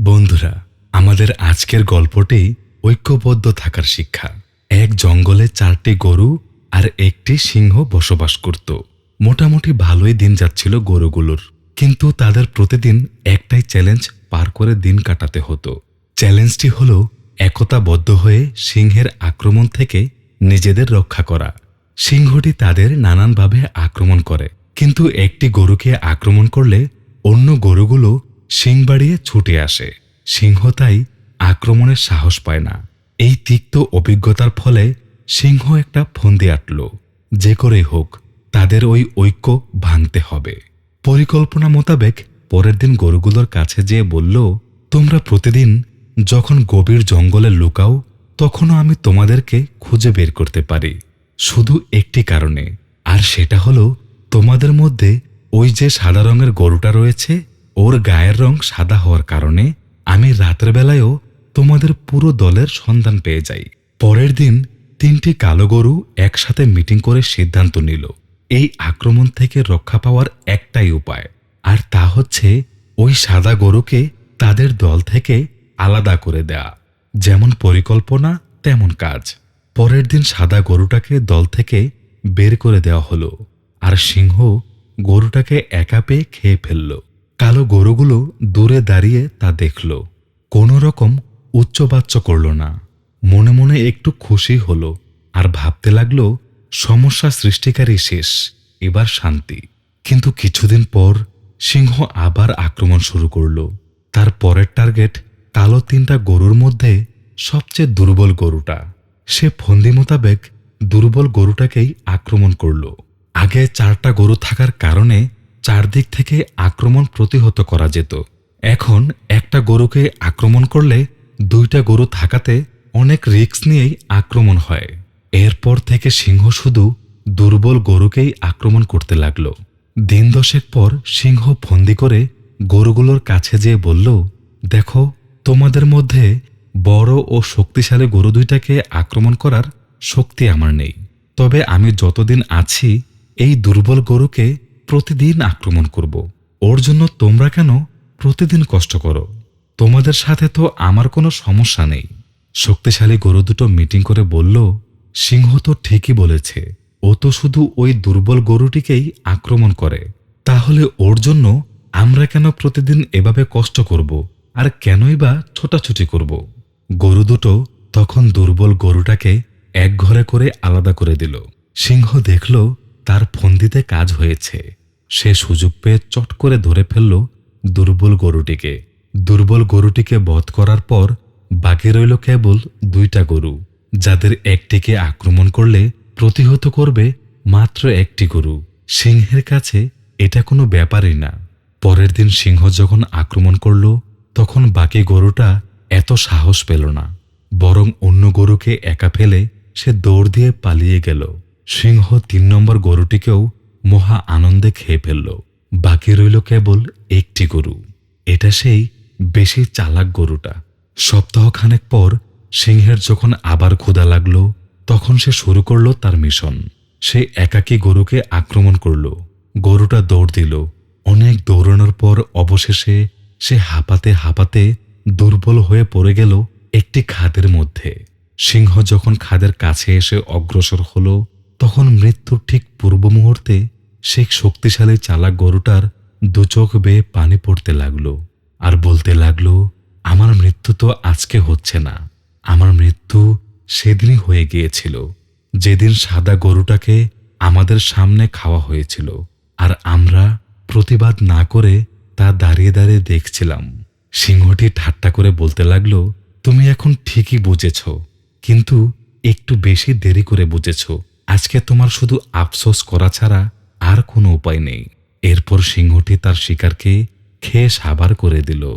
বন্ধুরা, আমাদের আজকের গল্পটি ঐক্যবদ্ধ থাকার শিক্ষা। এক জঙ্গলে চারটি গরু আর একটি সিংহ বসবাস করত। মোটামুটি ভালোই দিন যাচ্ছিল গরুগুলোর। কিন্তু তাদের প্রতিদিন একটাই চ্যালেঞ্জ পার করে দিন কাটাতে হতো। চ্যালেঞ্জটি হল একতাবদ্ধ হয়ে সিংহের আক্রমণ থেকে নিজেদের রক্ষা করা। সিংহটি তাদের নানানভাবে আক্রমণ করে। কিন্তু একটি গরুকে আক্রমণ করলে অন্য গরুগুলো শিং বাড়িয়ে ছুটে আসে। সিংহ তাই আক্রমণের সাহস পায় না। এই তিক্ত অভিজ্ঞতার ফলে সিংহ একটা ফন্দি আটল। যে করেই হোক, তাদের ওই ঐক্য ভাঙতে হবে। পরিকল্পনা মোতাবেক পরের দিন গরুগুলোর কাছে যেয়ে বলল, তোমরা প্রতিদিন যখন গভীর জঙ্গলে লুকাও, তখনও আমি তোমাদেরকে খুঁজে বের করতে পারি। শুধু একটি কারণে। আর সেটা হলো, তোমাদের মধ্যে ওই যে সাদা রঙের গরুটা রয়েছে ওর গায়ের রং সাদা হওয়ার কারণে আমি রাতের বেলায়ও তোমাদের পুরো দলের সন্ধান পেয়ে যাই। পরের দিন তিনটি কালো গরু একসাথে মিটিং করে সিদ্ধান্ত নিল। এই আক্রমণ থেকে রক্ষা পাওয়ার একটাই উপায়। আর তা হচ্ছে ওই সাদা গরুকে তাদের দল থেকে আলাদা করে দেয়া। যেমন পরিকল্পনা, তেমন কাজ। পরের দিন সাদা গরুটাকে দল থেকে বের করে দেওয়া হলো। আর সিংহ গরুটাকে একা পেয়ে খেয়ে ফেলল। কালো গরুগুলো দূরে দাঁড়িয়ে তা দেখল। কোনো রকম উচ্চবাচ্য করল না। মনে মনে একটু খুশি হলো আর ভাবতে লাগল, সমস্যা সৃষ্টিকারী শেষ, এবার শান্তি। কিন্তু কিছুদিন পর সিংহ আবার আক্রমণ শুরু করল। তার পরের টার্গেট কালো তিনটা গরুর মধ্যে সবচেয়ে দুর্বল গরুটা। সে ফন্দি মোতাবেক দুর্বল গরুটাকেই আক্রমণ করল। আগে চারটা গরু থাকার কারণে চারদিক থেকে আক্রমণ প্রতিহত করা যেত। এখন একটা গরুকে আক্রমণ করলে দুইটা গরু থাকাতে অনেক রিস্ক নিয়েই আক্রমণ হয়। এরপর থেকে সিংহ শুধু দুর্বল গরুকেই আক্রমণ করতে লাগল। দিন দশেক পর সিংহ ফন্দি করে গরুগুলোর কাছে যেয়ে বলল, দেখো, তোমাদের মধ্যে বড় ও শক্তিশালী গরু দুইটাকে আক্রমণ করার শক্তি আমার নেই। তবে আমি যতদিন আছি, এই দুর্বল গরুকে প্রতিদিন আক্রমণ করব। ওর জন্য তোমরা কেন প্রতিদিন কষ্ট করো? তোমাদের সাথে তো আমার কোনো সমস্যা নেই। শক্তিশালী গরু দুটো মিটিং করে বলল, সিংহ তো ঠিকই বলেছে। ও তো শুধু ওই দুর্বল গরুটিকেই আক্রমণ করে। তাহলে ওর জন্য আমরা কেন প্রতিদিন এভাবে কষ্ট করব? আর কেনই বা ছোটাছুটি করব? গরু দুটো তখন দুর্বল গরুটাকে এক ঘরে করে আলাদা করে দিল। সিংহ দেখল তার ফন্দিতে কাজ হয়েছে। সে সুযোগ পেয়ে চট করে ধরে ফেলল দুর্বল গরুটিকে। দুর্বল গরুটিকে বধ করার পর বাকি রইল কেবল দুইটা গরু, যাদের একটিকে আক্রমণ করলে প্রতিহত করবে মাত্র একটি গরু। সিংহের কাছে এটা কোনো ব্যাপারই না। পরের দিন সিংহ যখন আক্রমণ করল, তখন বাকি গরুটা এত সাহস পেল না। বরং অন্য গরুকে একা ফেলে সে দৌড় দিয়ে পালিয়ে গেল। সিংহ তিন নম্বর গরুটিকেও মহা আনন্দে খেয়ে ফেলল। বাকি রইল কেবল একটি গরু। এটা সেই বেশি চালাক গরুটা। সপ্তাহখানেক পর সিংহের যখন আবার ক্ষুধা লাগল, তখন সে শুরু করল তার মিশন। সে একাকী গরুকে আক্রমণ করল। গরুটা দৌড় দিল। অনেক দৌড়ানোর পর অবশেষে সে হাঁপাতে হাঁপাতে দুর্বল হয়ে পড়ে গেল একটি খাদের মধ্যে। সিংহ যখন খাদের কাছে এসে অগ্রসর হলো তখন মৃত্যুর ঠিক পূর্ব মুহূর্তে সেই শক্তিশালী চালাক গরুটার দু চোখ বেয়ে পানি পড়তে লাগল আর বলতে লাগল, আমার মৃত্যু তো আজকে হচ্ছে না। আমার মৃত্যু সেদিনই হয়ে গিয়েছিল। যেদিন সাদা গরুটাকে আমাদের সামনে খাওয়া হয়েছিল আর আমরা প্রতিবাদ না করে তা দাঁড়িয়ে দাঁড়িয়ে দেখছিলাম। সিংহটি ঠাট্টা করে বলতে লাগল, তুমি এখন ঠিকই বুঝেছ, কিন্তু একটু বেশি দেরি করে বুঝেছ। আজকে তোমার শুধু আফসোস করা ছাড়া আর কোনো উপায় নেই। এরপর সিংহটি তার শিকারকে খেয়ে সাবার করে দিল।